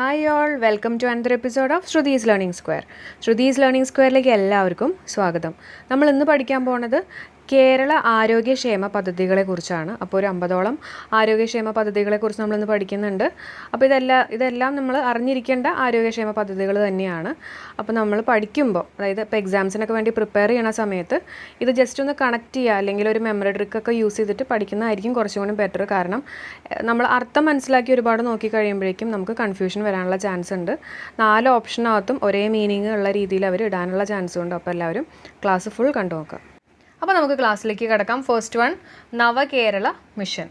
Hi all welcome to another episode of Shruthi's learning square Shruthi's learning സ്ക്വയറിലേക്ക് എല്ലാവർക്കും സ്വാഗതം. നമ്മൾ ഇന്ന് പഠിക്കാൻ പോകുന്നത് കേരള ആരോഗ്യക്ഷേമ പദ്ധതികളെക്കുറിച്ചാണ്. അപ്പോൾ ഒരു അമ്പതോളം ആരോഗ്യക്ഷേമ പദ്ധതികളെക്കുറിച്ച് നമ്മളിന്ന് പഠിക്കുന്നുണ്ട്. അപ്പോൾ ഇതെല്ലാം ഇതെല്ലാം നമ്മൾ അറിഞ്ഞിരിക്കേണ്ട ആരോഗ്യക്ഷേമ പദ്ധതികൾ തന്നെയാണ്. അപ്പോൾ നമ്മൾ പഠിക്കുമ്പോൾ അതായത് ഇപ്പോൾ എക്സാംസിനൊക്കെ വേണ്ടി പ്രിപ്പയർ ചെയ്യണ സമയത്ത് ഇത് ജസ്റ്റ് ഒന്ന് കണക്ട് ചെയ്യുക അല്ലെങ്കിൽ ഒരു മെമ്മറി ട്രിക്കൊക്കെ യൂസ് ചെയ്തിട്ട് പഠിക്കുന്നതായിരിക്കും കുറച്ചും കൂടി ബെറ്റർ. കാരണം നമ്മൾ അർത്ഥം മനസ്സിലാക്കി ഒരുപാട് നോക്കി കഴിയുമ്പോഴേക്കും നമുക്ക് കൺഫ്യൂഷൻ വരാനുള്ള ചാൻസ് ഉണ്ട്. നാല് ഓപ്ഷനകത്തും ഒരേ മീനിങ് ഉള്ള രീതിയിൽ അവർ ഇടാനുള്ള ചാൻസ് ഉണ്ട്. അപ്പോൾ എല്ലാവരും ക്ലാസ് ഫുൾ കണ്ടു നോക്കുക. അപ്പോൾ നമുക്ക് ക്ലാസ്സിലേക്ക് കിടക്കാം. First one Navakerala mission.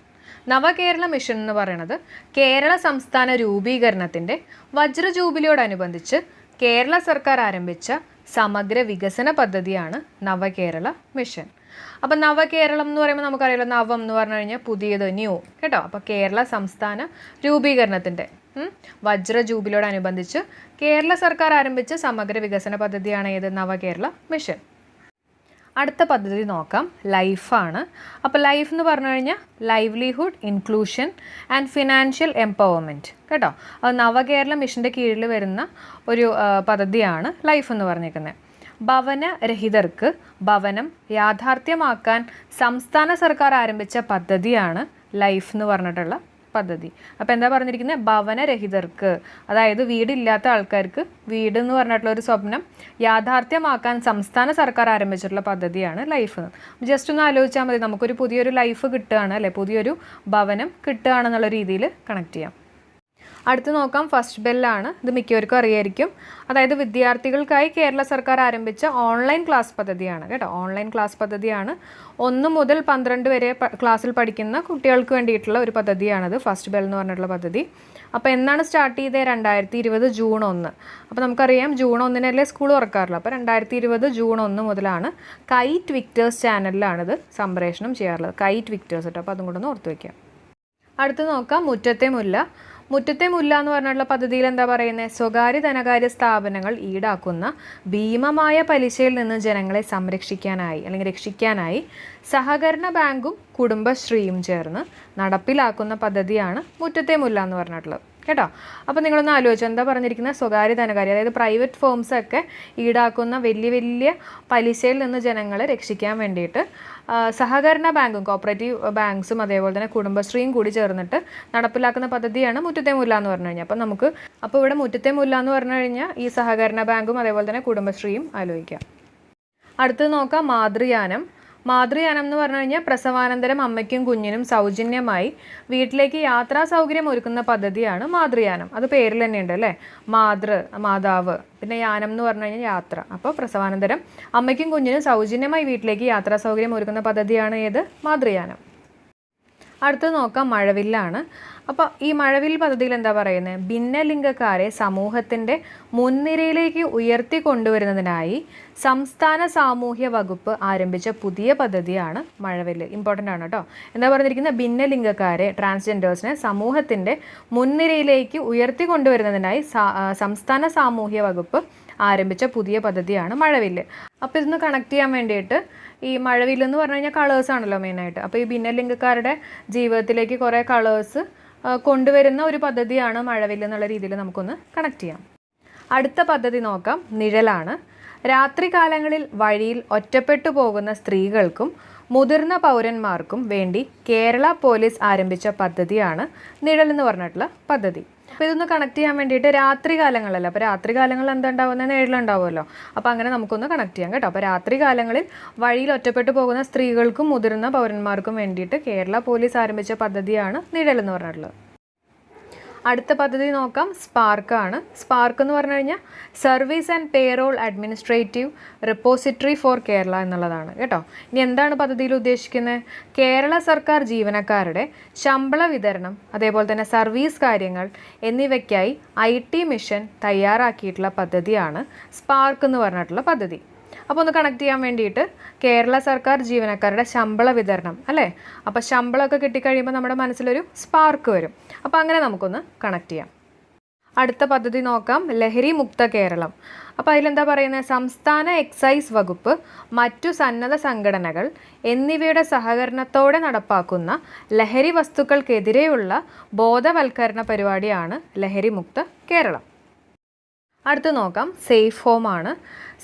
Navakerala mission എന്ന് പറയുന്നത് കേരള സംസ്ഥാന രൂപീകരണത്തിന്റെ വജ്ര ജൂബിലിയോടനുബന്ധിച്ച് കേരള സർക്കാർ ആരംഭിച്ച സമഗ്ര വികസന പദ്ധതിയാണ് നവകേരള മിഷൻ. അപ്പം നവകേരളം എന്ന് പറയുമ്പോൾ നമുക്കറിയാലോ നവം എന്ന് പറഞ്ഞു കഴിഞ്ഞാൽ പുതിയത് ന്യൂ കേട്ടോ? അപ്പോൾ കേരള സംസ്ഥാന രൂപീകരണത്തിന്റെ വജ്ര ജൂബിലിയോടനുബന്ധിച്ച് കേരള സർക്കാർ ആരംഭിച്ച സമഗ്ര വികസന പദ്ധതിയാണ് ഏത്? നവകേരള മിഷൻ. അടുത്ത പദ്ധതി നോക്കാം. ലൈഫാണ് അപ്പോൾ ലൈഫ് എന്ന് പറഞ്ഞു കഴിഞ്ഞാൽ livelihood inclusion and financial empowerment കേട്ടോ? അത് നവകേരള മിഷന്റെ കീഴിൽ വരുന്ന ഒരു പദ്ധതിയാണ് ലൈഫ് എന്ന് പറഞ്ഞേക്കുന്നത് ഭവനരഹിതർക്ക് ഭവനം യാഥാർത്ഥ്യമാക്കാൻ സംസ്ഥാന സർക്കാർ ആരംഭിച്ച പദ്ധതിയാണ് ലൈഫ് എന്ന് പറഞ്ഞിട്ടുള്ള പദ്ധതി. അപ്പോൾ എന്താ പറഞ്ഞിരിക്കുന്നത് ഭവനരഹിതർക്ക്. അതായത് വീടില്ലാത്ത ആൾക്കാർക്ക് വീട് എന്ന് പറഞ്ഞിട്ടുള്ള ഒരു സ്വപ്നം യാഥാർത്ഥ്യമാക്കാൻ സംസ്ഥാന സർക്കാർ ആരംഭിച്ചിട്ടുള്ള പദ്ധതിയാണ് ലൈഫ്. ജസ്റ്റ് ഒന്ന് ആലോചിച്ചാൽ മതി. നമുക്കൊരു പുതിയൊരു ലൈഫ് കിട്ടുകയാണ് അല്ലെ? പുതിയൊരു ഭവനം കിട്ടുകയാണെന്നുള്ള രീതിയിൽ കണക്ട് ചെയ്യാം. അടുത്ത് നോക്കാം. ഫസ്റ്റ് ബെല്ലാണ് ഇത് മിക്കവർക്കും അറിയായിരിക്കും. അതായത് വിദ്യാർത്ഥികൾക്കായി കേരള സർക്കാർ ആരംഭിച്ച ഓൺലൈൻ ക്ലാസ് പദ്ധതിയാണ്. കേട്ടോ? ഓൺലൈൻ ക്ലാസ് പദ്ധതിയാണ്. ഒന്ന് മുതൽ പന്ത്രണ്ട് വരെ ക്ലാസ്സിൽ പഠിക്കുന്ന കുട്ടികൾക്ക് വേണ്ടിയിട്ടുള്ള ഒരു പദ്ധതിയാണത്. ഫസ്റ്റ് ബെൽ എന്ന് പറഞ്ഞിട്ടുള്ള പദ്ധതി. അപ്പോൾ എന്നാണ് സ്റ്റാർട്ട് ചെയ്തത് രണ്ടായിരത്തി ഇരുപത് ജൂൺ ഒന്ന്. അപ്പോൾ നമുക്കറിയാം ജൂൺ ഒന്നിനല്ലേ സ്കൂൾ തുറക്കാറുള്ളൂ അപ്പോൾ രണ്ടായിരത്തി ഇരുപത് ജൂൺ ഒന്ന് മുതലാണ് കൈറ്റ് വിക്ടേഴ്സ് ചാനലിലാണിത് സംപ്രേഷണം ചെയ്യാറുള്ളത്. കൈറ്റ് വിക്ടേഴ്സ് കേട്ടോ അപ്പോൾ അതും കൂടെ ഒന്ന് ഓർത്ത് വയ്ക്കാം അടുത്ത് നോക്കാം. മുറ്റത്തെ മുല്ല. മുറ്റത്തെ മുല്ല എന്ന് പറഞ്ഞിട്ടുള്ള പദ്ധതിയിൽ എന്താ പറയുന്നത് സ്വകാര്യ ധനകാര്യ സ്ഥാപനങ്ങൾ ഈടാക്കുന്ന ഭീമമായ പലിശയിൽ നിന്ന് ജനങ്ങളെ സംരക്ഷിക്കാനായി അല്ലെങ്കിൽ രക്ഷിക്കാനായി സഹകരണ ബാങ്കും കുടുംബശ്രീയും ചേർന്ന് നടപ്പിലാക്കുന്ന പദ്ധതിയാണ് മുറ്റത്തെ മുല്ല എന്ന് പറഞ്ഞിട്ടുള്ളത്. കേട്ടോ? അപ്പോൾ നിങ്ങളൊന്ന് ആലോചിച്ചു. എന്താ പറഞ്ഞിരിക്കുന്നത് സ്വകാര്യ ധനകാര്യം അതായത് പ്രൈവറ്റ് ഫേംസൊക്കെ ഈടാക്കുന്ന വലിയ വലിയ പലിശയിൽ നിന്ന് ജനങ്ങളെ രക്ഷിക്കാൻ വേണ്ടിയിട്ട് സഹകരണ ബാങ്കും കോപ്പറേറ്റീവ് ബാങ്ക്സും അതേപോലെ തന്നെ കുടുംബശ്രീയും കൂടി ചേർന്നിട്ട് നടപ്പിലാക്കുന്ന പദ്ധതിയാണ് മുറ്റത്തെ മുല്ല എന്ന് പറഞ്ഞു കഴിഞ്ഞാൽ. അപ്പം നമുക്ക് അപ്പോൾ ഇവിടെ മുറ്റത്തെ മുല്ല എന്ന് പറഞ്ഞു കഴിഞ്ഞാൽ ഈ സഹകരണ ബാങ്കും അതേപോലെ തന്നെ കുടുംബശ്രീയും ആലോചിക്കാം. അടുത്തത് നോക്കാം മാതൃയാനം. മാതൃയാനം എന്ന് പറഞ്ഞു കഴിഞ്ഞാൽ പ്രസവാനന്തരം അമ്മയ്ക്കും കുഞ്ഞിനും സൗജന്യമായി വീട്ടിലേക്ക് യാത്രാ സൗകര്യം ഒരുക്കുന്ന പദ്ധതിയാണ് മാതൃയാനം. അത് പേരിൽ തന്നെയുണ്ട് അല്ലേ? മാതൃ മാതാവ് പിന്നെ യാനം എന്ന് പറഞ്ഞു കഴിഞ്ഞാൽ യാത്ര. അപ്പോൾ പ്രസവാനന്തരം അമ്മയ്ക്കും കുഞ്ഞിനും സൗജന്യമായി വീട്ടിലേക്ക് യാത്രാ സൗകര്യം ഒരുക്കുന്ന പദ്ധതിയാണ് ഏത്? മാതൃയാനം. അടുത്തത് നോക്കാം മഴവില്ലാണ്. അപ്പോൾ ഈ മഴവിൽ പദ്ധതിയിൽ എന്താ പറയുന്നത് ഭിന്നലിംഗക്കാരെ സമൂഹത്തിന്റെ മുൻനിരയിലേക്ക് ഉയർത്തി കൊണ്ടുവരുന്നതിനായി സംസ്ഥാന സാമൂഹ്യ വകുപ്പ് ആരംഭിച്ച പുതിയ പദ്ധതിയാണ് മഴവിൽ ഇമ്പോർട്ടന്റ് ആണ് കേട്ടോ എന്താ പറഞ്ഞിരിക്കുന്നത് ഭിന്നലിംഗക്കാരെ ട്രാൻസ്ജെൻഡേഴ്സിനെ സമൂഹത്തിന്റെ മുൻനിരയിലേക്ക് ഉയർത്തി കൊണ്ടുവരുന്നതിനായി സംസ്ഥാന സാമൂഹ്യ വകുപ്പ് ആരംഭിച്ച പുതിയ പദ്ധതിയാണ് മഴവില്ല് അപ്പോൾ ഇതൊന്ന് കണക്ട് ചെയ്യാൻ വേണ്ടിയിട്ട് ഈ മഴവില്ല് എന്ന് പറഞ്ഞു കഴിഞ്ഞാൽ കളേഴ്സ് ആണല്ലോ മെയിനായിട്ട് അപ്പോൾ ഈ ഭിന്നലിംഗക്കാരുടെ ജീവിതത്തിലേക്ക് കുറേ കളേഴ്സ് കൊണ്ടുവരുന്ന ഒരു പദ്ധതിയാണ് മഴവില്ല് എന്നുള്ള രീതിയിൽ നമുക്കൊന്ന് കണക്ട് ചെയ്യാം. അടുത്ത പദ്ധതി നോക്കാം. നിഴലാണ്. രാത്രികാലങ്ങളിൽ വഴിയിൽ ഒറ്റപ്പെട്ടു പോകുന്ന സ്ത്രീകൾക്കും മുതിർന്ന പൗരന്മാർക്കും വേണ്ടി കേരള പോലീസ് ആരംഭിച്ച പദ്ധതിയാണ് നിഴൽ എന്ന് പറഞ്ഞിട്ടുള്ള പദ്ധതി. അപ്പോൾ ഇതൊന്ന് കണക്ട് ചെയ്യാൻ വേണ്ടിയിട്ട് രാത്രി കാലങ്ങളല്ലേ? അപ്പോൾ രാത്രി കാലങ്ങളിൽ എന്താണ്ടാവുന്ന നേരിലുണ്ടാവുമല്ലോ. അപ്പൊ അപ്പോൾ അങ്ങനെ നമുക്കൊന്ന് കണക്ട് ചെയ്യാം കേട്ടോ. അപ്പോൾ രാത്രി കാലങ്ങളിൽ വഴിയിൽ ഒറ്റപ്പെട്ടു പോകുന്ന സ്ത്രീകൾക്കും മുതിർന്ന പൗരന്മാർക്കും വേണ്ടിയിട്ട് കേരള പോലീസ് ആരംഭിച്ച പദ്ധതിയാണ് നിഴൽ എന്ന് പറഞ്ഞിട്ടുള്ളത്. അടുത്ത പദ്ധതി നോക്കാം. സ്പാർക്കാണ് സ്പാർക്ക് എന്ന് പറഞ്ഞു കഴിഞ്ഞാൽ service and payroll administrative repository for Kerala എന്നുള്ളതാണ്. കേട്ടോ? ഇനി എന്താണ് പദ്ധതിയിൽ ഉദ്ദേശിക്കുന്നത്? കേരള സർക്കാർ ജീവനക്കാരുടെ ശമ്പള വിതരണം അതേപോലെ തന്നെ സർവീസ് കാര്യങ്ങൾ എന്നിവയ്ക്കായി ഐ ടി മിഷൻ തയ്യാറാക്കിയിട്ടുള്ള പദ്ധതിയാണ് സ്പാർക്ക് എന്ന് പറഞ്ഞിട്ടുള്ള പദ്ധതി. അപ്പോൾ ഒന്ന് കണക്ട് ചെയ്യാൻ വേണ്ടിയിട്ട് കേരള സർക്കാർ ജീവനക്കാരുടെ ശമ്പള വിതരണം അല്ലേ? അപ്പോൾ ശമ്പളമൊക്കെ കിട്ടിക്കഴിയുമ്പോൾ നമ്മുടെ മനസ്സിലൊരു സ്പാർക്ക് വരും. അപ്പോൾ അങ്ങനെ നമുക്കൊന്ന് കണക്ട് ചെയ്യാം. അടുത്ത പദ്ധതി നോക്കാം ലഹരി മുക്ത കേരളം. അപ്പോൾ അതിലെന്താ പറയുന്നത് സംസ്ഥാന എക്സൈസ് വകുപ്പ് മറ്റു സന്നദ്ധ സംഘടനകൾ എന്നിവയുടെ സഹകരണത്തോടെ നടപ്പാക്കുന്ന ലഹരി വസ്തുക്കൾക്കെതിരെയുള്ള ബോധവൽക്കരണ പരിപാടിയാണ് ലഹരി മുക്ത കേരളം. അടുത്ത് നോക്കാം. സേഫ് ഹോം ആണ്.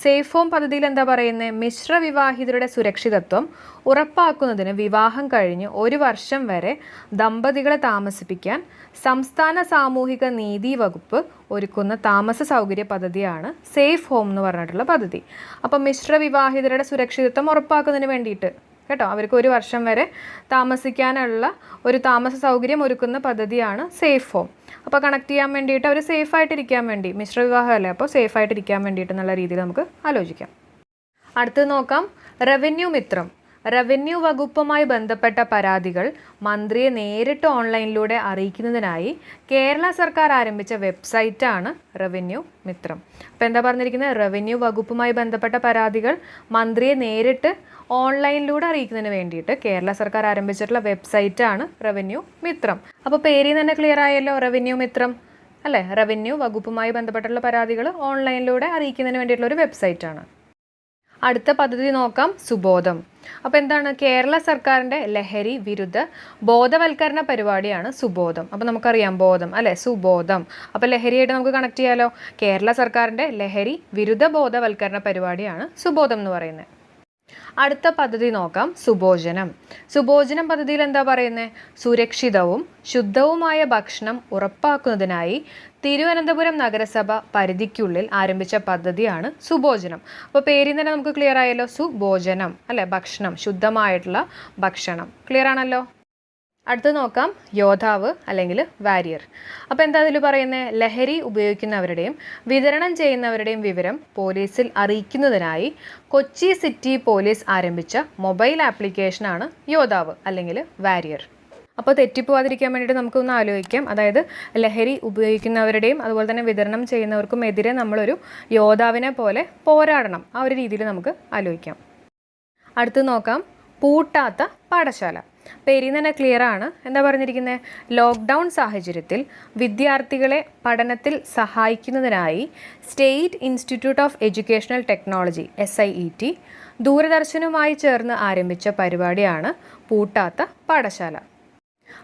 സേഫ് ഹോം പദ്ധതിയിൽ എന്താ പറയുന്നത് മിശ്ര വിവാഹിതരുടെ സുരക്ഷിതത്വം ഉറപ്പാക്കുന്നതിന് വിവാഹം കഴിഞ്ഞ് ഒരു വർഷം വരെ ദമ്പതികളെ താമസിപ്പിക്കാൻ സംസ്ഥാന സാമൂഹിക നീതി വകുപ്പ് ഒരുക്കുന്ന താമസ സൗകര്യ പദ്ധതിയാണ് സേഫ് ഹോം എന്ന് പറഞ്ഞിട്ടുള്ള പദ്ധതി. അപ്പം മിശ്ര വിവാഹിതരുടെ സുരക്ഷിതത്വം ഉറപ്പാക്കുന്നതിന് വേണ്ടിയിട്ട് കേട്ടോ? അവർക്ക് ഒരു വർഷം വരെ താമസിക്കാനുള്ള ഒരു താമസ സൗകര്യം ഒരുക്കുന്ന പദ്ധതിയാണ് സേഫ് ഹോം. അപ്പോൾ കണക്ട് ചെയ്യാൻ വേണ്ടിയിട്ട് അവർ സേഫായിട്ടിരിക്കാൻ വേണ്ടി മിശ്ര വിവാഹമല്ലേ? അപ്പോൾ സേഫായിട്ടിരിക്കാൻ വേണ്ടിയിട്ട് എന്നുള്ള രീതിയിൽ നമുക്ക് ആലോചിക്കാം. അടുത്ത് നോക്കാം. റവന്യൂ മിത്രം. റവന്യൂ വകുപ്പുമായി ബന്ധപ്പെട്ട പരാതികൾ മന്ത്രിയെ നേരിട്ട് ഓൺലൈനിലൂടെ അറിയിക്കുന്നതിനായി കേരള സർക്കാർ ആരംഭിച്ച വെബ്സൈറ്റാണ് റവന്യൂ മിത്രം. അപ്പോൾ എന്താ പറഞ്ഞിരിക്കുന്നത്? റവന്യൂ വകുപ്പുമായി ബന്ധപ്പെട്ട പരാതികൾ മന്ത്രിയെ നേരിട്ട് ഓൺലൈനിലൂടെ അറിയിക്കുന്നതിന് വേണ്ടിയിട്ട് കേരള സർക്കാർ ആരംഭിച്ചിട്ടുള്ള വെബ്സൈറ്റാണ് റവന്യൂ മിത്രം. അപ്പോൾ പേരിൽ തന്നെ ക്ലിയർ ആയല്ലോ റവന്യൂ മിത്രം. അല്ലേ? റവന്യൂ വകുപ്പുമായി ബന്ധപ്പെട്ടുള്ള പരാതികൾ ഓൺലൈനിലൂടെ അറിയിക്കുന്നതിന് വേണ്ടിയിട്ടുള്ള ഒരു വെബ്സൈറ്റാണ്. അടുത്ത പദ്ധതി നോക്കാം സുബോധം. അപ്പോൾ എന്താണ്? കേരള സർക്കാരിന്റെ ലഹരി വിരുദ്ധ ബോധവൽക്കരണ പരിപാടിയാണ് സുബോധം. അപ്പോൾ നമുക്കറിയാം ബോധം അല്ലേ? സുബോധം. അപ്പോൾ ലഹരിയായിട്ട് നമുക്ക് കണക്ട് ചെയ്യാലോ? കേരള സർക്കാരിന്റെ ലഹരി വിരുദ്ധ ബോധവൽക്കരണ പരിപാടിയാണ് സുബോധം എന്ന് പറയുന്നത്. അടുത്ത പദ്ധതി നോക്കാം സുഭോജനം. സുഭോജനം പദ്ധതിയിൽ എന്താ പറയുന്നത് സുരക്ഷിതവും ശുദ്ധവുമായ ഭക്ഷണം ഉറപ്പാക്കുന്നതിനായി തിരുവനന്തപുരം നഗരസഭ പരിധിക്കുള്ളിൽ ആരംഭിച്ച പദ്ധതിയാണ് സുഭോജനം. അപ്പോൾ പേരിൽ തന്നെ നമുക്ക് ക്ലിയർ ആയല്ലോ സുഭോജനം അല്ലേ? ഭക്ഷണം ശുദ്ധമായിട്ടുള്ള ഭക്ഷണം. ക്ലിയർ ആണല്ലോ? അടുത്ത് നോക്കാം. യോദ്ധാവ് അല്ലെങ്കിൽ വാരിയർ. അപ്പോൾ എന്താ അതിൽ പറയുന്നത് ലഹരി ഉപയോഗിക്കുന്നവരുടെയും വിതരണം ചെയ്യുന്നവരുടെയും വിവരം പോലീസിൽ അറിയിക്കുന്നതിനായി കൊച്ചി സിറ്റി പോലീസ് ആരംഭിച്ച മൊബൈൽ ആപ്ലിക്കേഷനാണ് യോദ്ധാവ് അല്ലെങ്കിൽ വാരിയർ. അപ്പോൾ തെറ്റിപ്പോവാതിരിക്കാൻ വേണ്ടിയിട്ട് നമുക്കൊന്ന് ആലോചിക്കാം. അതായത് ലഹരി ഉപയോഗിക്കുന്നവരുടെയും അതുപോലെ തന്നെ വിതരണം ചെയ്യുന്നവർക്കും എതിരെ നമ്മളൊരു യോദ്ധാവിനെ പോലെ പോരാടണം. ആ ഒരു രീതിയിൽ നമുക്ക് ആലോചിക്കാം. അടുത്ത് നോക്കാം. പൂട്ടാത്ത പാഠശാല. പേരിൽ തന്നെ ക്ലിയർ ആണ്. എന്താ പറഞ്ഞിരിക്കുന്നത് ലോക്ക്ഡൗൺ സാഹചര്യത്തിൽ വിദ്യാർത്ഥികളെ പഠനത്തിൽ സഹായിക്കുന്നതിനായി state institute of educational technology S I E T ദൂരദർശനുമായി ചേർന്ന് ആരംഭിച്ച പരിപാടിയാണ് പൂട്ടാത്ത പാഠശാല.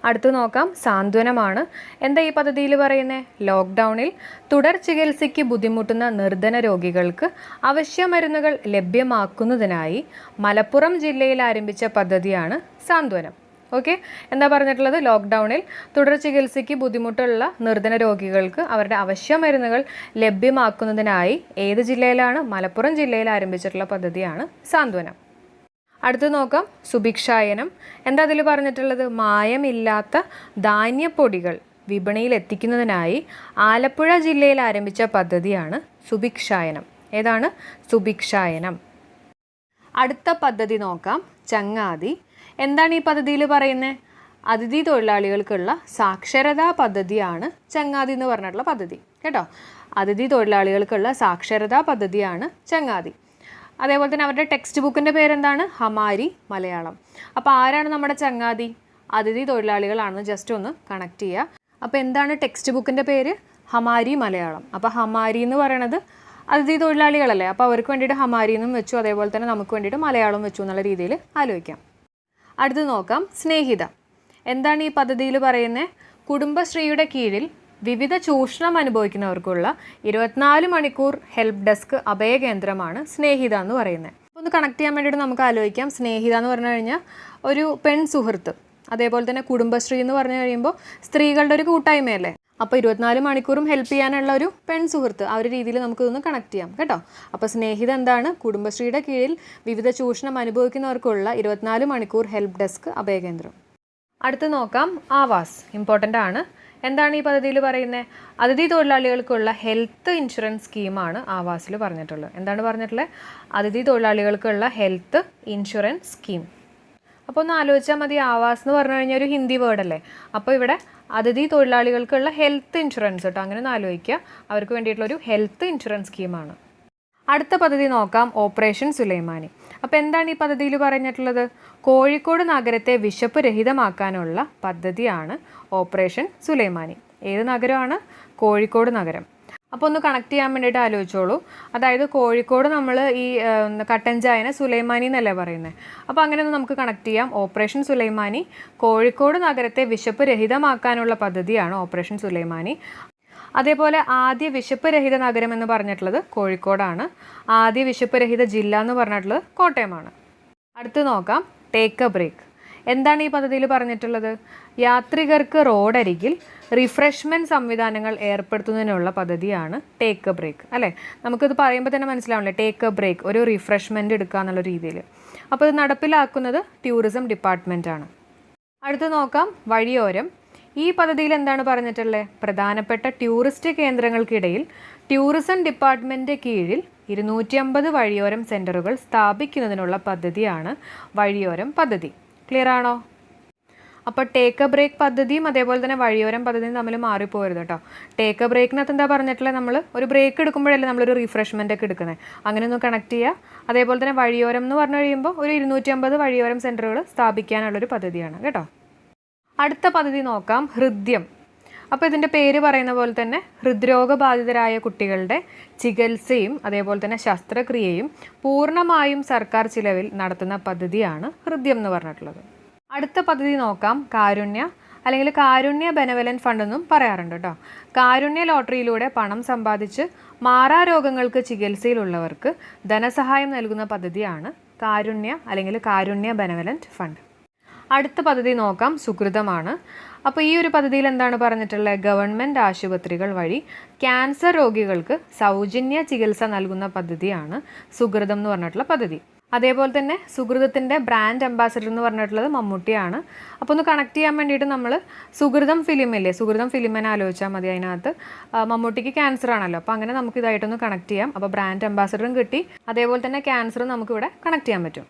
അടുത്ത് നോക്കാം. സാന്ത്വനമാണ്. എന്താ ഈ പദ്ധതിയിൽ പറയുന്നത് ലോക്ക്ഡൗണിൽ തുടർ ചികിത്സയ്ക്ക് ബുദ്ധിമുട്ടുന്ന നിർധന രോഗികൾക്ക് അവശ്യ മരുന്നുകൾ ലഭ്യമാക്കുന്നതിനായി മലപ്പുറം ജില്ലയിൽ ആരംഭിച്ച പദ്ധതിയാണ് സാന്ത്വനം. ഓക്കെ? എന്താ പറഞ്ഞിട്ടുള്ളത്? ലോക്ക്ഡൗണിൽ തുടർ ചികിത്സയ്ക്ക് ബുദ്ധിമുട്ടുള്ള നിർധന രോഗികൾക്ക് അവരുടെ അവശ്യ മരുന്നുകൾ ലഭ്യമാക്കുന്നതിനായി ഏത് ജില്ലയിലാണ്? മലപ്പുറം ജില്ലയിൽ ആരംഭിച്ചിട്ടുള്ള പദ്ധതിയാണ് സാന്ത്വനം. അടുത്ത് നോക്കാം. സുഭിക്ഷായനം. എന്താ അതിൽ പറഞ്ഞിട്ടുള്ളത്? മായമില്ലാത്ത ധാന്യപ്പൊടികൾ വിപണിയിൽ എത്തിക്കുന്നതിനായി ആലപ്പുഴ ജില്ലയിൽ ആരംഭിച്ച പദ്ധതിയാണ് സുഭിക്ഷായനം. ഏതാണ്? സുഭിക്ഷായനം. അടുത്ത പദ്ധതി നോക്കാം. ചങ്ങാതി. എന്താണ് ഈ പദ്ധതിയിൽ പറയുന്നത് അതിഥി തൊഴിലാളികൾക്കുള്ള സാക്ഷരതാ പദ്ധതിയാണ് ചങ്ങാതി എന്ന് പറഞ്ഞിട്ടുള്ള പദ്ധതി. കേട്ടോ? അതിഥി തൊഴിലാളികൾക്കുള്ള സാക്ഷരതാ പദ്ധതിയാണ് ചങ്ങാതി. അതേപോലെ തന്നെ അവരുടെ ടെക്സ്റ്റ് ബുക്കിന്റെ പേരെന്താണ്? ഹമാരി മലയാളം. അപ്പോൾ ആരാണ് നമ്മുടെ ചങ്ങാതി? അതിഥി തൊഴിലാളികളാണെന്ന് ജസ്റ്റ് ഒന്ന് കണക്ട് ചെയ്യുക അപ്പോൾ എന്താണ് ടെക്സ്റ്റ് ബുക്കിന്റെ പേര്? ഹമാരി മലയാളം. അപ്പോൾ ഹമാരി എന്ന് പറയണത് അതിഥി തൊഴിലാളികളല്ലേ? അപ്പോൾ അവർക്ക് വേണ്ടിയിട്ട് ഹമാരി എന്നും വെച്ചു അതേപോലെ തന്നെ നമുക്ക് വേണ്ടിയിട്ട് മലയാളം വെച്ചു എന്നുള്ള രീതിയിൽ ആലോചിക്കാം. അടുത്ത് നോക്കാം. സ്നേഹിത. എന്താണ് ഈ പദ്ധതിയിൽ പറയുന്നത് കുടുംബശ്രീയുടെ കീഴിൽ വിവിധ ചൂഷണം അനുഭവിക്കുന്നവർക്കുള്ള ഇരുപത്തിനാല് മണിക്കൂർ ഹെൽപ്പ് ഡെസ്ക് അഭയ കേന്ദ്രമാണ് സ്നേഹിത എന്ന് പറയുന്നത്. അപ്പോൾ ഒന്ന് കണക്ട് ചെയ്യാൻ വേണ്ടിയിട്ട് നമുക്ക് ആലോചിക്കാം. സ്നേഹിത എന്ന് പറഞ്ഞു കഴിഞ്ഞാൽ ഒരു പെൺ സുഹൃത്ത് അതേപോലെ തന്നെ കുടുംബശ്രീ എന്ന് പറഞ്ഞു കഴിയുമ്പോൾ സ്ത്രീകളുടെ ഒരു കൂട്ടായ്മയല്ലേ? അപ്പോൾ ഇരുപത്തിനാല് മണിക്കൂറും ഹെൽപ്പ് ചെയ്യാനുള്ള ഒരു പെൺ സുഹൃത്ത് ആ ഒരു രീതിയിൽ നമുക്ക് ഇതൊന്ന് കണക്ട് ചെയ്യാം കേട്ടോ? അപ്പോൾ സ്നേഹിത എന്താണ്? കുടുംബശ്രീയുടെ കീഴിൽ വിവിധ ചൂഷണം അനുഭവിക്കുന്നവർക്കുള്ള ഇരുപത്തിനാല് മണിക്കൂർ ഹെൽപ്പ് ഡെസ്ക് അഭയകേന്ദ്രം. അടുത്ത് നോക്കാം. ആവാസ് ഇമ്പോർട്ടന്റ് ആണ്. എന്താണ് ഈ പദ്ധതിയിൽ പറയുന്നത് അതിഥി തൊഴിലാളികൾക്കുള്ള ഹെൽത്ത് ഇൻഷുറൻസ് സ്കീമാണ് ആവാസിൽ പറഞ്ഞിട്ടുള്ളത്. എന്താണ് പറഞ്ഞിട്ടുള്ളത് അതിഥി തൊഴിലാളികൾക്കുള്ള ഹെൽത്ത് ഇൻഷുറൻസ് സ്കീം. അപ്പോൾ ഒന്ന് ആലോചിച്ചാൽ മതി. ആവാസ് എന്ന് പറഞ്ഞു കഴിഞ്ഞാൽ ഒരു ഹിന്ദി വേർഡല്ലേ അപ്പോൾ ഇവിടെ അതിഥി തൊഴിലാളികൾക്കുള്ള ഹെൽത്ത് ഇൻഷുറൻസ് കേട്ടോ. അങ്ങനെ ഒന്ന് ആലോചിക്കുക. അവർക്ക് വേണ്ടിയിട്ടുള്ള ഒരു ഹെൽത്ത് ഇൻഷുറൻസ് സ്കീമാണ്. അടുത്ത പദ്ധതി നോക്കാം ഓപ്പറേഷൻ സുലൈമാനി. അപ്പോൾ എന്താണ് ഈ പദ്ധതിയിൽ പറഞ്ഞിട്ടുള്ളത്? കോഴിക്കോട് നഗരത്തെ വിശപ്പ് രഹിതമാക്കാനുള്ള പദ്ധതിയാണ് ഓപ്പറേഷൻ സുലൈമാനി. ഏത് നഗരമാണ്? കോഴിക്കോട് നഗരം. അപ്പോൾ ഒന്ന് കണക്ട് ചെയ്യാൻ വേണ്ടിയിട്ട് ആലോചിച്ചോളൂ. അതായത് കോഴിക്കോട് നമ്മൾ ഈ കട്ടൻ ചായനെ സുലൈമാനി എന്നല്ലേ പറയുന്നത് അപ്പോൾ അങ്ങനെ ഒന്ന് നമുക്ക് കണക്ട് ചെയ്യാം. ഓപ്പറേഷൻ സുലൈമാനി കോഴിക്കോട് നഗരത്തെ വിശപ്പ് രഹിതമാക്കാനുള്ള പദ്ധതിയാണ് ഓപ്പറേഷൻ സുലൈമാനി. അതേപോലെ ആദ്യ വിശപ്പ് രഹിത നഗരം എന്ന് പറഞ്ഞിട്ടുള്ളത് കോഴിക്കോടാണ്. ആദ്യ വിശപ്പ് രഹിത ജില്ല എന്ന് പറഞ്ഞിട്ടുള്ളത് കോട്ടയമാണ്. അടുത്ത് നോക്കാം. ടേക്ക് എ ബ്രേക്ക് എന്താണ് ഈ പദ്ധതിയിൽ പറഞ്ഞിട്ടുള്ളത്? യാത്രികർക്ക് റോഡരികിൽ റിഫ്രഷ്മെന്റ് സംവിധാനങ്ങൾ ഏർപ്പെടുത്തുന്നതിനുള്ള പദ്ധതിയാണ് ടേക്ക് എ ബ്രേക്ക് അല്ലേ? നമുക്കിത് പറയുമ്പോൾ തന്നെ മനസ്സിലാവില്ലേ ടേക്ക് എ ബ്രേക്ക് ഒരു റിഫ്രഷ്മെന്റ് എടുക്കുക എന്നുള്ള രീതിയിൽ. അപ്പോൾ ഇത് നടപ്പിലാക്കുന്നത് ടൂറിസം ഡിപ്പാർട്ട്മെന്റാണ് അടുത്ത് നോക്കാം. വഴിയോരം. ഈ പദ്ധതിയിൽ എന്താണ് പറഞ്ഞിട്ടുള്ളത് പ്രധാനപ്പെട്ട ടൂറിസ്റ്റ് കേന്ദ്രങ്ങൾക്കിടയിൽ ടൂറിസം ഡിപ്പാർട്ട്മെന്റ് കീഴിൽ ഇരുന്നൂറ്റി അമ്പത് വഴിയോരം സെന്ററുകൾ സ്ഥാപിക്കുന്നതിനുള്ള പദ്ധതിയാണ് വഴിയോരം പദ്ധതി. ക്ലിയർ ആണോ? അപ്പോൾ ടേക്ക് എ ബ്രേക്ക് പദ്ധതിയും അതേപോലെ തന്നെ വഴിയോരം പദ്ധതിയും തമ്മിൽ മാറിപ്പോരുത് കേട്ടോ. ടേക്ക് എ ബ്രേക്കിനകത്ത് എന്താ പറഞ്ഞിട്ടുള്ളത് നമ്മൾ ഒരു ബ്രേക്ക് എടുക്കുമ്പോഴല്ലേ നമ്മളൊരു റിഫ്രഷ്മെന്റ് ഒക്കെ എടുക്കുന്നത് അങ്ങനെ ഒന്ന് കണക്ട് ചെയ്യുക. അതേപോലെ തന്നെ വഴിയോരം എന്ന് പറഞ്ഞു കഴിയുമ്പോൾ ഒരു ഇരുന്നൂറ്റി അമ്പത് വഴിയോരം സെന്ററുകൾ സ്ഥാപിക്കാനുള്ളൊരു പദ്ധതിയാണ് കേട്ടോ. അടുത്ത പദ്ധതി നോക്കാം ഹൃദ്യം. അപ്പോൾ ഇതിന്റെ പേര് പറയുന്ന പോലെ തന്നെ ഹൃദ്രോഗബാധിതരായ കുട്ടികളുടെ ചികിത്സയും അതേപോലെ തന്നെ ശസ്ത്രക്രിയയും പൂർണമായും സർക്കാർ ചിലവിൽ നടത്തുന്ന പദ്ധതിയാണ് ഹൃദ്യം എന്ന് പറഞ്ഞിട്ടുള്ളത്. അടുത്ത പദ്ധതി നോക്കാം കാരുണ്യ. അല്ലെങ്കിൽ കാരുണ്യ ബെനവലൻ ഫണ്ട് എന്നും പറയാറുണ്ട് കേട്ടോ. കാരുണ്യ ലോട്ടറിയിലൂടെ പണം സമ്പാദിച്ച് മാറാ രോഗങ്ങൾക്ക് ചികിത്സയിലുള്ളവർക്ക് ധനസഹായം നൽകുന്ന പദ്ധതിയാണ് കാരുണ്യ അല്ലെങ്കിൽ കാരുണ്യ ബെനവലന്റ് ഫണ്ട്. അടുത്ത പദ്ധതി നോക്കാം. സുഹൃതമാണ് അപ്പോൾ ഈ ഒരു പദ്ധതിയിൽ എന്താണ് പറഞ്ഞിട്ടുള്ളത്? ഗവൺമെന്റ് ആശുപത്രികൾ വഴി ക്യാൻസർ രോഗികൾക്ക് സൗജന്യ ചികിത്സ നൽകുന്ന പദ്ധതിയാണ് സുഹൃതം എന്ന് പറഞ്ഞിട്ടുള്ള പദ്ധതി. അതേപോലെ തന്നെ സുഹൃതത്തിന്റെ ബ്രാൻഡ് അംബാസഡർ എന്ന് പറഞ്ഞിട്ടുള്ളത് മമ്മൂട്ടിയാണ്. അപ്പോൾ ഒന്ന് കണക്ട് ചെയ്യാൻ വേണ്ടിയിട്ട് നമ്മൾ സുഹൃതം ഫിലിമില്ലേ സുഹൃതം ഫിലിമിനെ ആലോചിച്ചാൽ മതി അതിനകത്ത്. മമ്മൂട്ടിക്ക് ക്യാൻസർ ആണല്ലോ. അപ്പോൾ അങ്ങനെ നമുക്ക് ഇതായിട്ടൊന്ന് കണക്ട് ചെയ്യാം. അപ്പോൾ ബ്രാൻഡ് അംബാസഡറും കിട്ടി. അതേപോലെ തന്നെ ക്യാൻസറും നമുക്കിവിടെ കണക്ട് ചെയ്യാൻ പറ്റും.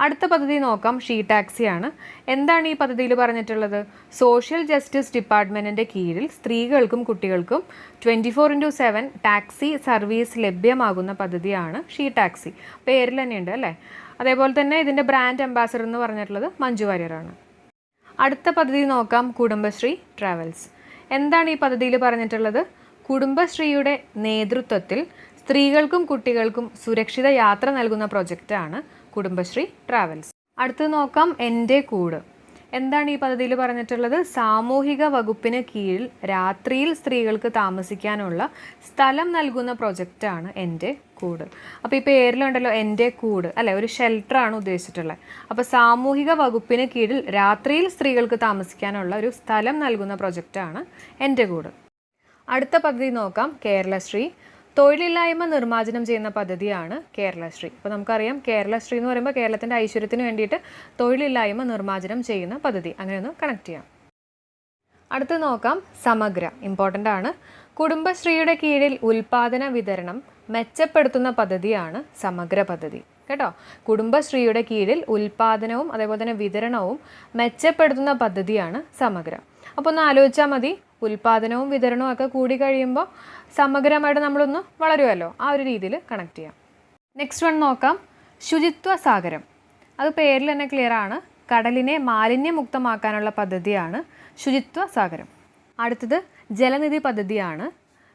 അടുത്ത പദ്ധതി നോക്കാം ഷീ ടാക്സിയാണ്. എന്താണ് ഈ പദ്ധതിയിൽ പറഞ്ഞിട്ടുള്ളത്? സോഷ്യൽ ജസ്റ്റിസ് ഡിപ്പാർട്ട്മെന്റിന്റെ കീഴിൽ സ്ത്രീകൾക്കും കുട്ടികൾക്കും twenty four into seven taxi service ലഭ്യമാകുന്ന പദ്ധതിയാണ് ഷീ ടാക്സി. പേരിൽ തന്നെയുണ്ട് അല്ലേ? അതേപോലെ തന്നെ ഇതിന്റെ ബ്രാൻഡ് അംബാസഡർ എന്ന് പറഞ്ഞിട്ടുള്ളത് മഞ്ജു വാര്യറാണ് അടുത്ത പദ്ധതി നോക്കാം കുടുംബശ്രീ ട്രാവൽസ്. എന്താണ് ഈ പദ്ധതിയിൽ പറഞ്ഞിട്ടുള്ളത്? കുടുംബശ്രീയുടെ നേതൃത്വത്തിൽ സ്ത്രീകൾക്കും കുട്ടികൾക്കും സുരക്ഷിത യാത്ര നൽകുന്ന പ്രൊജക്റ്റാണ് കുടുംബശ്രീ ട്രാവൽസ്. അടുത്ത് നോക്കാം എന്റെ കൂട്. എന്താണ് ഈ പദ്ധതിയിൽ പറഞ്ഞിട്ടുള്ളത്? സാമൂഹിക വകുപ്പിന് കീഴിൽ രാത്രിയിൽ സ്ത്രീകൾക്ക് താമസിക്കാനുള്ള സ്ഥലം നൽകുന്ന പ്രൊജക്റ്റാണ് എന്റെ കൂട്. അപ്പോൾ ഈ പേരിലുണ്ടല്ലോ എന്റെ കൂട് അല്ലെ? ഒരു ഷെൽട്ടറാണ് ഉദ്ദേശിച്ചിട്ടുള്ളത്. അപ്പോൾ സാമൂഹിക വകുപ്പിന് കീഴിൽ രാത്രിയിൽ സ്ത്രീകൾക്ക് താമസിക്കാനുള്ള ഒരു സ്ഥലം നൽകുന്ന പ്രൊജക്റ്റാണ് എന്റെ കൂട്. അടുത്ത പദ്ധതി നോക്കാം കേരളശ്രീ തൊഴിലില്ലായ്മ നിർമ്മാർജനം ചെയ്യുന്ന പദ്ധതിയാണ് കേരളശ്രീ അപ്പോൾ നമുക്കറിയാം കേരളശ്രീ എന്ന് പറയുമ്പോൾ കേരളത്തിന്റെ ഐശ്വര്യത്തിന് വേണ്ടിയിട്ട് തൊഴിലില്ലായ്മ നിർമ്മാർജനം ചെയ്യുന്ന പദ്ധതി. അങ്ങനെ ഒന്ന് കണക്ട് ചെയ്യാം. അടുത്ത് നോക്കാം സമഗ്ര. ഇമ്പോർട്ടന്റ് ആണ്. കുടുംബശ്രീയുടെ കീഴിൽ ഉൽപാദന വിതരണം മെച്ചപ്പെടുത്തുന്ന പദ്ധതിയാണ് സമഗ്ര പദ്ധതി. കേട്ടോ? കുടുംബശ്രീയുടെ കീഴിൽ ഉൽപാദനവും അതേപോലെ തന്നെ വിതരണവും മെച്ചപ്പെടുത്തുന്ന പദ്ധതിയാണ് സമഗ്ര. അപ്പോൾ ഒന്ന് ആലോചിച്ചാൽ മതി. ഉൽപാദനവും വിതരണവും ഒക്കെ കൂടി കഴിയുമ്പോൾ സമഗ്രമായിട്ട് നമ്മളൊന്ന് വളരുമല്ലോ ആ ഒരു രീതിയിൽ കണക്ട് ചെയ്യാം. നെക്സ്റ്റ് വൺ നോക്കാം. ശുചിത്വ സാഗരം. അത് പേരിൽ തന്നെ ക്ലിയർ ആണ്. കടലിനെ മാലിന്യമുക്തമാക്കാനുള്ള പദ്ധതിയാണ് ശുചിത്വ സാഗരം. അടുത്തത് ജലനിധി പദ്ധതിയാണ്.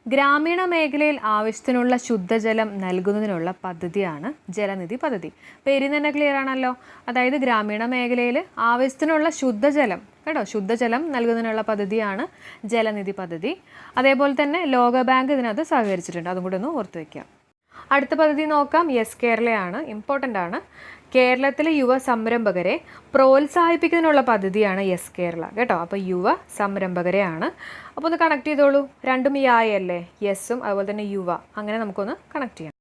ഗ്രാമീണ മേഖലയിൽ ആവശ്യത്തിനുള്ള ശുദ്ധജലം നൽകുന്നതിനുള്ള പദ്ധതിയാണ് ജലനിധി പദ്ധതി. പേരിൽ തന്നെ ക്ലിയർ ആണല്ലോ. അതായത് ഗ്രാമീണ മേഖലയിൽ ആവശ്യത്തിനുള്ള ശുദ്ധജലം കേട്ടോ ശുദ്ധജലം നൽകുന്നതിനുള്ള പദ്ധതിയാണ് ജലനിധി പദ്ധതി. അതേപോലെ തന്നെ ലോക ബാങ്ക് ഇതിനകത്ത് സഹകരിച്ചിട്ടുണ്ട്. അതും കൂടി ഒന്ന് ഓർത്ത് വയ്ക്കാം അടുത്ത പദ്ധതി നോക്കാം. യെസ് കേരളയാണ് ഇമ്പോർട്ടന്റ് ആണ്. കേരളത്തിലെ യുവ സംരംഭകരെ പ്രോത്സാഹിപ്പിക്കുന്നതിനുള്ള പദ്ധതിയാണ് യെസ് കേരള കേട്ടോ. അപ്പോൾ യുവ സംരംഭകരെയാണ്. അപ്പോൾ ഒന്ന് കണക്ട് ചെയ്തോളൂ. രണ്ടും യായല്ലേ യെസ്സും അതുപോലെ തന്നെ യുവ. അങ്ങനെ നമുക്കൊന്ന് കണക്ട് ചെയ്യാം.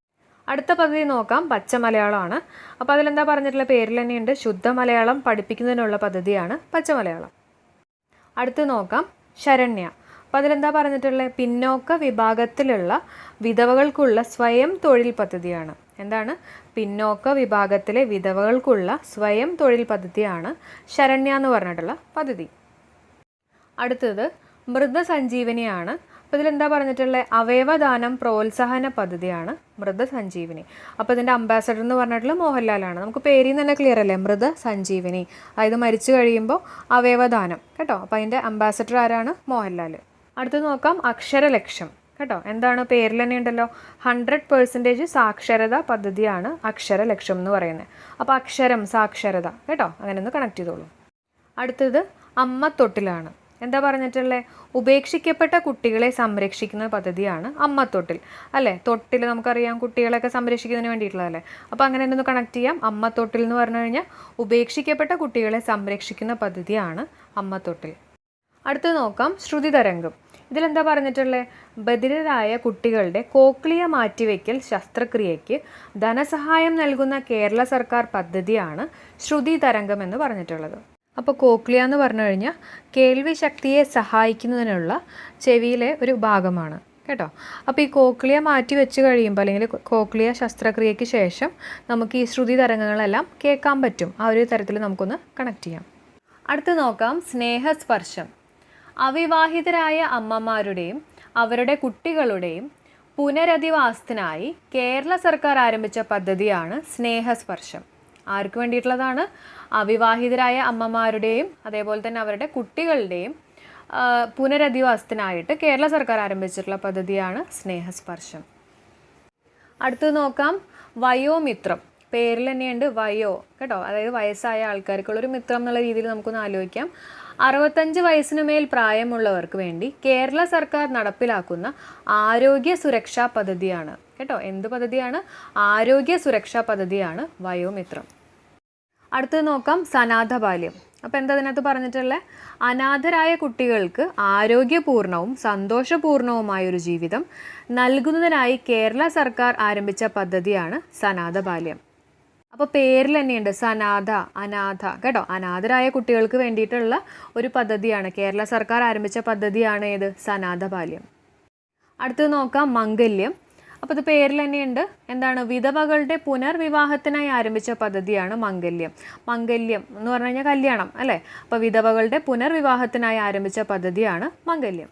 അടുത്ത പദ്ധതി നോക്കാം. പച്ച മലയാളമാണ്. അപ്പോൾ അതിലെന്താ പറഞ്ഞിട്ടുള്ള പേരിൽ തന്നെയുണ്ട്. ശുദ്ധ മലയാളം പഠിപ്പിക്കുന്നതിനുള്ള പദ്ധതിയാണ് പച്ച മലയാളം. അടുത്ത് നോക്കാം. ശരണ്യ. അപ്പോൾ അതിലെന്താ പറഞ്ഞിട്ടുള്ളത് പിന്നോക്ക വിഭാഗത്തിലുള്ള വിധവകൾക്കുള്ള സ്വയം തൊഴിൽ പദ്ധതിയാണ്. എന്താണ്? പിന്നോക്ക വിഭാഗത്തിലെ വിധവകൾക്കുള്ള സ്വയം തൊഴിൽ പദ്ധതിയാണ് ശരണ്യ എന്ന് പറഞ്ഞിട്ടുള്ള പദ്ധതി. അടുത്തത് മൃതസഞ്ജീവനിയാണ് അപ്പോൾ ഇതിലെന്താ പറഞ്ഞിട്ടുള്ളത് അവയവദാനം പ്രോത്സാഹന പദ്ധതിയാണ് മൃത സഞ്ജീവിനി അപ്പോൾ ഇതിന്റെ അംബാസഡർ എന്ന് പറഞ്ഞിട്ടുള്ള മോഹൻലാലാണ്. നമുക്ക് പേരിൽ നിന്ന് തന്നെ ക്ലിയർ അല്ലേ? മൃത സഞ്ജീവിനി അതായത് മരിച്ചു കഴിയുമ്പോൾ അവയവദാനം. കേട്ടോ? അപ്പോൾ അതിന്റെ അംബാസഡർ ആരാണ്? മോഹൻലാൽ. അടുത്ത് നോക്കാം അക്ഷരലക്ഷ്യം കേട്ടോ? എന്താണ് പേരിൽ തന്നെ ഉണ്ടല്ലോ? ഹൺഡ്രഡ് പെർസെന്റേജ് സാക്ഷരത പദ്ധതിയാണ് അക്ഷരലക്ഷ്യം എന്ന് പറയുന്നത്. അപ്പോൾ അക്ഷരം സാക്ഷരത. കേട്ടോ? അങ്ങനെ ഒന്ന് കണക്ട് ചെയ്തോളൂ. അടുത്തത് അമ്മ തൊട്ടിലാണ്. എന്താ പറഞ്ഞിട്ടുള്ളത് ഉപേക്ഷിക്കപ്പെട്ട കുട്ടികളെ സംരക്ഷിക്കുന്ന പദ്ധതിയാണ് അമ്മ തൊട്ടിൽ അല്ലേ? തൊട്ടിൽ നമുക്കറിയാം കുട്ടികളെയൊക്കെ സംരക്ഷിക്കുന്നതിന് വേണ്ടിയിട്ടുള്ളതല്ലേ? അപ്പോൾ അങ്ങനെ ഒന്ന് കണക്ട് ചെയ്യാം. അമ്മ തൊട്ടിൽ എന്ന് പറഞ്ഞു കഴിഞ്ഞാൽ ഉപേക്ഷിക്കപ്പെട്ട കുട്ടികളെ സംരക്ഷിക്കുന്ന പദ്ധതിയാണ് അമ്മ തൊട്ടിൽ അടുത്ത് നോക്കാം. ശ്രുതി തരംഗം. ഇതിലെന്താ പറഞ്ഞിട്ടുള്ളത് ബധിരരായ കുട്ടികളുടെ കോക്ലിയ മാറ്റിവെക്കൽ ശസ്ത്രക്രിയയ്ക്ക് ധനസഹായം നൽകുന്ന കേരള സർക്കാർ പദ്ധതിയാണ് ശ്രുതി തരംഗം എന്ന് പറഞ്ഞിട്ടുള്ളത്. അപ്പോൾ കോക്ലിയ എന്ന് പറഞ്ഞു കഴിഞ്ഞാൽ കേൾവി ശക്തിയെ സഹായിക്കുന്നതിനുള്ള ചെവിയിലെ ഒരു ഭാഗമാണ് കേട്ടോ? അപ്പോൾ ഈ കോക്ലിയ മാറ്റി വെച്ച് കഴിയുമ്പോൾ അല്ലെങ്കിൽ കോക്ലിയ ശസ്ത്രക്രിയയ്ക്ക് ശേഷം നമുക്ക് ഈ ശ്രുതി തരംഗങ്ങളെല്ലാം കേൾക്കാൻ പറ്റും. ആ ഒരു തരത്തിൽ നമുക്കൊന്ന് കണക്ട് ചെയ്യാം. അടുത്ത് നോക്കാം സ്നേഹസ്പർശം. അവിവാഹിതരായ അമ്മമാരുടെയും അവരുടെ കുട്ടികളുടെയും പുനരധിവാസത്തിനായി കേരള സർക്കാർ ആരംഭിച്ച പദ്ധതിയാണ് സ്നേഹസ്പർശം. ആർക്ക് വേണ്ടിയിട്ടുള്ളതാണ്? അവിവാഹിതരായ അമ്മമാരുടെയും അതേപോലെ തന്നെ അവരുടെ കുട്ടികളുടെയും പുനരധിവാസത്തിനായിട്ട് കേരള സർക്കാർ ആരംഭിച്ചിട്ടുള്ള പദ്ധതിയാണ് സ്നേഹസ്പർശം. അടുത്ത് നോക്കാം. വയോമിത്രം. പേരിൽ തന്നെയുണ്ട് വയോ കേട്ടോ? അതായത് വയസ്സായ ആൾക്കാർക്കുള്ള ഒരു മിത്രം എന്നുള്ള രീതിയിൽ നമുക്കൊന്ന് ആലോചിക്കാം. അറുപത്തഞ്ച് വയസ്സിനു മേൽ പ്രായമുള്ളവർക്ക് വേണ്ടി കേരള സർക്കാർ നടപ്പിലാക്കുന്ന ആരോഗ്യ സുരക്ഷാ പദ്ധതിയാണ്. കേട്ടോ? എന്ത് പദ്ധതിയാണ്? ആരോഗ്യ സുരക്ഷാ പദ്ധതിയാണ് വയോമിത്രം. അടുത്തത് നോക്കാം സനാഥ ബാല്യം അപ്പോൾ എന്താ അതിനകത്ത് പറഞ്ഞിട്ടുള്ളത് അനാഥരായ കുട്ടികൾക്ക് ആരോഗ്യപൂർണവും സന്തോഷപൂർണവുമായ ഒരു ജീവിതം നൽകുന്നതിനായി കേരള സർക്കാർ ആരംഭിച്ച പദ്ധതിയാണ് സനാഥ ബാല്യം അപ്പോൾ പേരിൽ തന്നെയുണ്ട് സനാഥ അനാഥ കേട്ടോ? അനാഥരായ കുട്ടികൾക്ക് വേണ്ടിയിട്ടുള്ള ഒരു പദ്ധതിയാണ് കേരള സർക്കാർ ആരംഭിച്ച പദ്ധതിയാണ് ഏത്? സനാഥ ബാല്യം അടുത്തത് നോക്കാം മംഗല്യം. അപ്പോൾ ഇത് പേരിൽ തന്നെയുണ്ട് എന്താണ്? വിധവകളുടെ പുനർവിവാഹത്തിനായി ആരംഭിച്ച പദ്ധതിയാണ് മംഗല്യം. മംഗല്യം എന്ന് പറഞ്ഞു കഴിഞ്ഞാൽ കല്യാണം അല്ലേ? അപ്പോൾ വിധവകളുടെ പുനർവിവാഹത്തിനായി ആരംഭിച്ച പദ്ധതിയാണ് മംഗല്യം.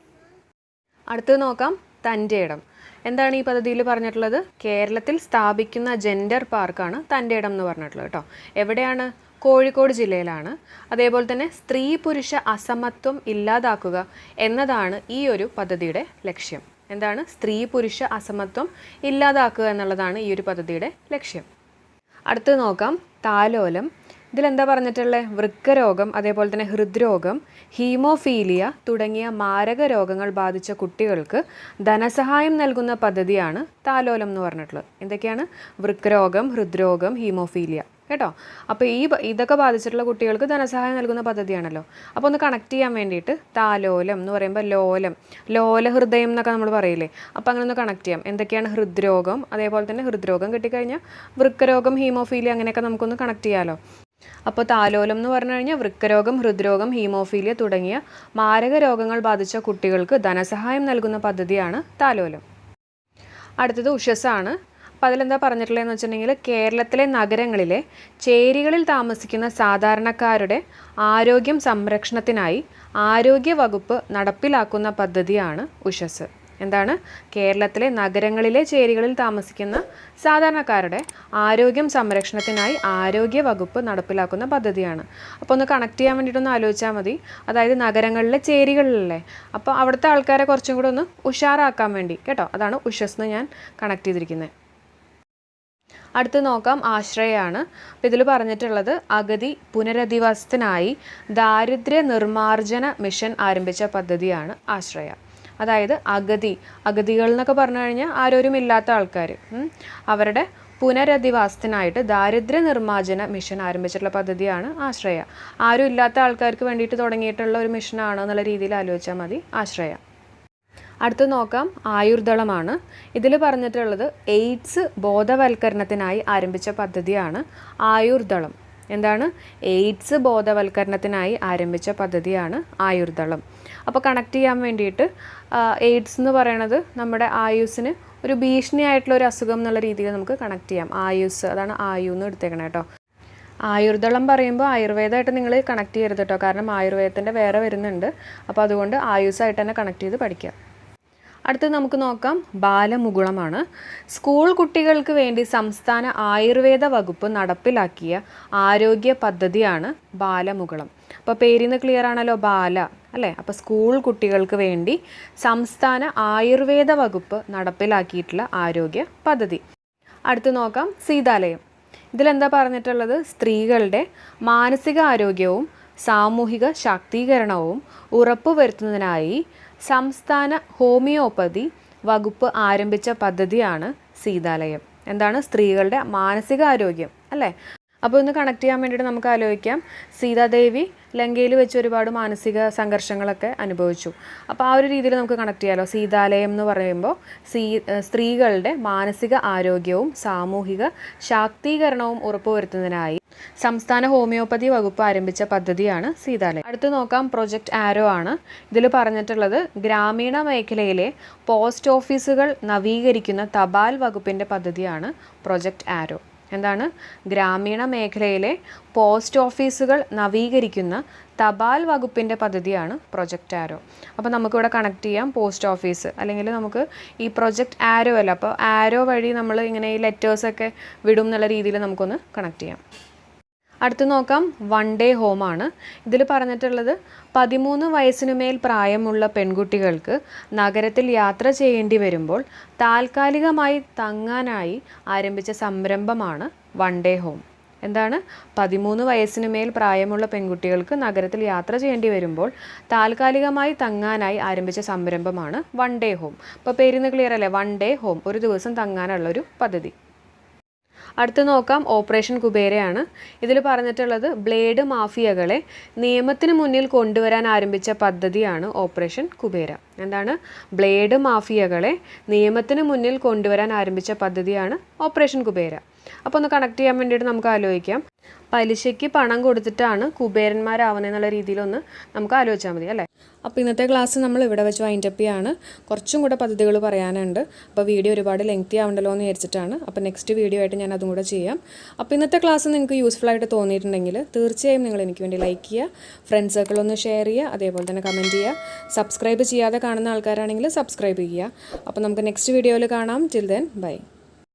അടുത്തത് നോക്കാം. തന്റെ ഇടം. എന്താണ് ഈ പദ്ധതിയിൽ പറഞ്ഞിട്ടുള്ളത്? കേരളത്തിൽ സ്ഥാപിക്കുന്ന ജെൻഡർ പാർക്കാണ് തന്റെ ഇടം എന്ന് പറഞ്ഞിട്ടുള്ളത് കേട്ടോ. എവിടെയാണ്? കോഴിക്കോട് ജില്ലയിലാണ്. അതേപോലെ തന്നെ സ്ത്രീ പുരുഷ അസമത്വം ഇല്ലാതാക്കുക എന്നതാണ് ഈ ഒരു പദ്ധതിയുടെ ലക്ഷ്യം. എന്താണ്? സ്ത്രീ പുരുഷ അസമത്വം ഇല്ലാതാക്കുക എന്നുള്ളതാണ് ഈ ഒരു പദ്ധതിയുടെ ലക്ഷ്യം. അടുത്ത് നോക്കാം. താലോലം. ഇതിലെന്താ പറഞ്ഞിട്ടുള്ളത് വൃക്കരോഗം അതേപോലെ തന്നെ ഹൃദ്രോഗം ഹീമോഫീലിയ തുടങ്ങിയ മാരക രോഗങ്ങൾ ബാധിച്ച കുട്ടികൾക്ക് ധനസഹായം നൽകുന്ന പദ്ധതിയാണ് താലോലം എന്ന് പറഞ്ഞിട്ടുള്ളത്. എന്തൊക്കെയാണ്? വൃക്കരോഗം ഹൃദ്രോഗം ഹീമോഫീലിയ. കേട്ടോ? അപ്പോൾ ഈ ഇതൊക്കെ ബാധിച്ചിട്ടുള്ള കുട്ടികൾക്ക് ധനസഹായം നൽകുന്ന പദ്ധതിയാണല്ലോ. അപ്പോൾ ഒന്ന് കണക്ട് ചെയ്യാൻ വേണ്ടിയിട്ട് താലോലം എന്ന് പറയുമ്പോൾ ലോലം ലോല ഹൃദയം എന്നൊക്കെ നമ്മൾ പറയില്ലേ? അപ്പോൾ അങ്ങനെ ഒന്ന് കണക്ട് ചെയ്യാം. എന്തൊക്കെയാണ് ഹൃദ്രോഗം? അതേപോലെ തന്നെ ഹൃദ്രോഗം കിട്ടിക്കഴിഞ്ഞാൽ വൃക്കരോഗം ഹീമോഫീലിയ അങ്ങനെയൊക്കെ നമുക്കൊന്ന് കണക്ട് ചെയ്യാമല്ലോ അപ്പോൾ താലോലം എന്ന് പറഞ്ഞു കഴിഞ്ഞാൽ വൃക്കരോഗം ഹൃദ്രോഗം ഹീമോഫീലിയ തുടങ്ങിയ മാരക രോഗങ്ങൾ ബാധിച്ച കുട്ടികൾക്ക് ധനസഹായം നൽകുന്ന പദ്ധതിയാണ് താലോലം. അടുത്തത് ഉഷസ്സാണ്. അപ്പോൾ അതിലെന്താ പറഞ്ഞിട്ടുള്ളതെന്ന് വെച്ചിട്ടുണ്ടെങ്കിൽ കേരളത്തിലെ നഗരങ്ങളിലെ ചേരികളിൽ താമസിക്കുന്ന സാധാരണക്കാരുടെ ആരോഗ്യം സംരക്ഷണത്തിനായി ആരോഗ്യ വകുപ്പ് നടപ്പിലാക്കുന്ന പദ്ധതിയാണ് ഉഷസ്. എന്താണ്? കേരളത്തിലെ നഗരങ്ങളിലെ ചേരികളിൽ താമസിക്കുന്ന സാധാരണക്കാരുടെ ആരോഗ്യം സംരക്ഷണത്തിനായി ആരോഗ്യ വകുപ്പ് നടപ്പിലാക്കുന്ന പദ്ധതിയാണ്. അപ്പോൾ ഒന്ന് കണക്ട് ചെയ്യാൻ വേണ്ടിയിട്ടൊന്ന് ആലോചിച്ചാൽ മതി. അതായത് നഗരങ്ങളിലെ ചേരികളിലല്ലേ? അപ്പോൾ അവിടുത്തെ ആൾക്കാരെ കുറച്ചും കൂടെ ഒന്ന് ഉഷാറാക്കാൻ വേണ്ടി. കേട്ടോ? അതാണ് ഉഷസ് എന്ന് ഞാൻ കണക്ട് ചെയ്തിരിക്കുന്നത് അടുത്ത് നോക്കാം ആശ്രയാണ്. അപ്പോൾ ഇതിൽ പറഞ്ഞിട്ടുള്ളത് അഗതി പുനരധിവാസത്തിനായി ദാരിദ്ര്യ നിർമാർജന മിഷൻ ആരംഭിച്ച പദ്ധതിയാണ് ആശ്രയ. അതായത് അഗതി അഗതികൾ എന്നൊക്കെ പറഞ്ഞു കഴിഞ്ഞാൽ ആരോരും ഇല്ലാത്ത ആൾക്കാർ അവരുടെ പുനരധിവാസത്തിനായിട്ട് ദാരിദ്ര്യ നിർമാർജന മിഷൻ ആരംഭിച്ചിട്ടുള്ള പദ്ധതിയാണ് ആശ്രയ. ആരും ഇല്ലാത്ത ആൾക്കാർക്ക് വേണ്ടിയിട്ട് തുടങ്ങിയിട്ടുള്ള ഒരു മിഷനാണ് എന്നുള്ള രീതിയിൽ ആലോചിച്ചാൽ മതി ആശ്രയ. അടുത്ത് നോക്കാം. ആയുർദളമാണ്. ഇതിൽ പറഞ്ഞിട്ടുള്ളത് എയ്ഡ്സ് ബോധവൽക്കരണത്തിനായി ആരംഭിച്ച പദ്ധതിയാണ് ആയുർദളം. എന്താണ്? എയ്ഡ്സ് ബോധവൽക്കരണത്തിനായി ആരംഭിച്ച പദ്ധതിയാണ് ആയുർദളം. അപ്പോൾ കണക്ട് ചെയ്യാൻ വേണ്ടിയിട്ട് എയ്ഡ്സ് എന്ന് പറയണത് നമ്മുടെ ആയുസ്സിന് ഒരു ഭീഷണിയായിട്ടുള്ള ഒരു അസുഖം എന്നുള്ള രീതിയിൽ നമുക്ക് കണക്ട് ചെയ്യാം. ആയുസ് അതാണ് ആയു എന്ന് എടുത്തേക്കണം കേട്ടോ. ആയുർദളം പറയുമ്പോൾ ആയുർവേദമായിട്ട് നിങ്ങൾ കണക്ട് ചെയ്യരുത് കേട്ടോ. കാരണം ആയുർവേദത്തിന്റെ വേറെ വരുന്നുണ്ട്. അപ്പോൾ അതുകൊണ്ട് ആയുസ്സായിട്ട് തന്നെ കണക്ട് ചെയ്ത് പഠിക്കുക അടുത്തത് നമുക്ക് നോക്കാം. ബാലമുകുളമാണ്. സ്കൂൾ കുട്ടികൾക്ക് വേണ്ടി സംസ്ഥാന ആയുർവേദ വകുപ്പ് നടപ്പിലാക്കിയ ആരോഗ്യ പദ്ധതിയാണ് ബാലമുകുളം. അപ്പോൾ പേരിന്ന് ക്ലിയർ ആണല്ലോ ബാല അല്ലേ? അപ്പോൾ സ്കൂൾ കുട്ടികൾക്ക് വേണ്ടി സംസ്ഥാന ആയുർവേദ വകുപ്പ് നടപ്പിലാക്കിയിട്ടുള്ള ആരോഗ്യ പദ്ധതി. അടുത്ത് നോക്കാം. സീതാലയം. ഇതിലെന്താ പറഞ്ഞിട്ടുള്ളത്? സ്ത്രീകളുടെ മാനസിക ആരോഗ്യവും സാമൂഹിക ശാക്തീകരണവും ഉറപ്പുവരുത്തുന്നതിനായി സംസ്ഥാന ഹോമിയോപ്പതി വകുപ്പ് ആരംഭിച്ച പദ്ധതിയാണ് സീതാലയം. എന്താണ്? സ്ത്രീകളുടെ മാനസികാരോഗ്യം അല്ലേ? അപ്പോൾ ഒന്ന് കണക്ട് ചെയ്യാൻ വേണ്ടിയിട്ട് നമുക്ക് ആലോചിക്കാം. സീതാദേവി ലങ്കയിൽ വെച്ച് ഒരുപാട് മാനസിക സംഘർഷങ്ങളൊക്കെ അനുഭവിച്ചു. അപ്പോൾ ആ ഒരു രീതിയിൽ നമുക്ക് കണക്ട് ചെയ്യാമല്ലോ സീതാലയം എന്ന് പറയുമ്പോൾ സീ സ്ത്രീകളുടെ മാനസിക ആരോഗ്യവും സാമൂഹിക ശാക്തീകരണവും ഉറപ്പുവരുത്തുന്നതിനായി സംസ്ഥാന ഹോമിയോപ്പതി വകുപ്പ് ആരംഭിച്ച പദ്ധതിയാണ് സീതാലയം. അടുത്ത് നോക്കാം പ്രൊജക്ട് ആരോ ആണ്. ഇതിൽ പറഞ്ഞിട്ടുള്ളത് ഗ്രാമീണ മേഖലയിലെ പോസ്റ്റ് ഓഫീസുകൾ നവീകരിക്കുന്ന തപാൽ വകുപ്പിന്റെ പദ്ധതിയാണ് പ്രൊജക്ട് ആരോ എന്താണ്? ഗ്രാമീണ മേഖലയിലെ പോസ്റ്റ് ഓഫീസുകൾ നവീകരിക്കുന്ന തപാൽ വകുപ്പിന്റെ പദ്ധതിയാണ് പ്രൊജക്റ്റ് ആരോ അപ്പോൾ നമുക്കിവിടെ കണക്ട് ചെയ്യാം പോസ്റ്റ് ഓഫീസ്. അല്ലെങ്കിൽ നമുക്ക് ഈ പ്രൊജക്റ്റ് ആരോ അല്ല അപ്പോൾ ആരോ വഴി നമ്മൾ ഇങ്ങനെ ഈ ലെറ്റേഴ്സൊക്കെ വിടും എന്നുള്ള രീതിയിൽ നമുക്കൊന്ന് കണക്ട് ചെയ്യാം. അടുത്ത് നോക്കാം. വൺ ഡേ ഹോമാണ് ഇതിൽ പറഞ്ഞിട്ടുള്ളത് പതിമൂന്ന് വയസ്സിനുമേൽ പ്രായമുള്ള പെൺകുട്ടികൾക്ക് നഗരത്തിൽ യാത്ര ചെയ്യേണ്ടി വരുമ്പോൾ താൽക്കാലികമായി തങ്ങാനായി ആരംഭിച്ച സംരംഭമാണ് വൺ ഡേ ഹോം എന്താണ്? പതിമൂന്ന് വയസ്സിനുമേൽ പ്രായമുള്ള പെൺകുട്ടികൾക്ക് നഗരത്തിൽ യാത്ര ചെയ്യേണ്ടി വരുമ്പോൾ താൽക്കാലികമായി തങ്ങാനായി ആരംഭിച്ച സംരംഭമാണ് വൺ ഡേ ഹോം ഇപ്പോൾ പേരിന്ന് ക്ലിയർ അല്ലേ? വൺ ഡേ ഹോം ഒരു ദിവസം തങ്ങാനുള്ള ഒരു പദ്ധതി. അടുത്ത് നോക്കാം. ഓപ്പറേഷൻ കുബേരയാണ്. ഇതിൽ പറഞ്ഞിട്ടുള്ളത് ബ്ലേഡ് മാഫിയകളെ നിയമത്തിന് മുന്നിൽ കൊണ്ടുവരാൻ ആരംഭിച്ച പദ്ധതിയാണ് ഓപ്പറേഷൻ കുബേര. എന്താണ്? ബ്ലേഡ് മാഫിയകളെ നിയമത്തിന് മുന്നിൽ കൊണ്ടുവരാൻ ആരംഭിച്ച പദ്ധതിയാണ് ഓപ്പറേഷൻ കുബേര. അപ്പോൾ ഒന്ന് കണക്ട് ചെയ്യാൻ വേണ്ടിയിട്ട് നമുക്ക് ആലോചിക്കാം. പലിശയ്ക്ക് പണം കൊടുത്തിട്ടാണ് കുബേരന്മാരാവുന്നത് എന്നുള്ള രീതിയിലൊന്ന് നമുക്ക് ആലോചിച്ചാൽ മതി അല്ലേ? അപ്പോൾ ഇന്നത്തെ ക്ലാസ് നമ്മൾ ഇവിടെ വെച്ച് വൈൻഡ് അപ്പ് ചെയ്യാണ്. കുറച്ചും കൂടെ പദ്ധതികൾ പറയാനുണ്ട്. അപ്പോൾ വീഡിയോ ഒരുപാട് ലെങ്തി ആവണ്ടല്ലോ എന്ന് വിചാരിച്ചിട്ടാണ്. അപ്പോൾ നെക്സ്റ്റ് വീഡിയോ ആയിട്ട് ഞാൻ അതും കൂടെ ചെയ്യാം. അപ്പോൾ ഇന്നത്തെ ക്ലാസ് നിങ്ങൾക്ക് യൂസ്ഫുൾ ആയിട്ട് തോന്നിയിട്ടുണ്ടെങ്കിൽ തീർച്ചയായും നിങ്ങൾ എനിക്ക് വേണ്ടി ലൈക്ക് ചെയ്യുക. ഫ്രണ്ട് സർക്കിൾ ഒന്ന് ഷെയർ ചെയ്യുക. അതേപോലെ തന്നെ കമന്റ് ചെയ്യുക. സബ്സ്ക്രൈബ് ചെയ്യാതെ കാണുന്ന ആൾക്കാരാണെങ്കിൽ സബ്സ്ക്രൈബ് ചെയ്യുക. അപ്പോൾ നമുക്ക് നെക്സ്റ്റ് വീഡിയോയിൽ കാണാം. Till then bye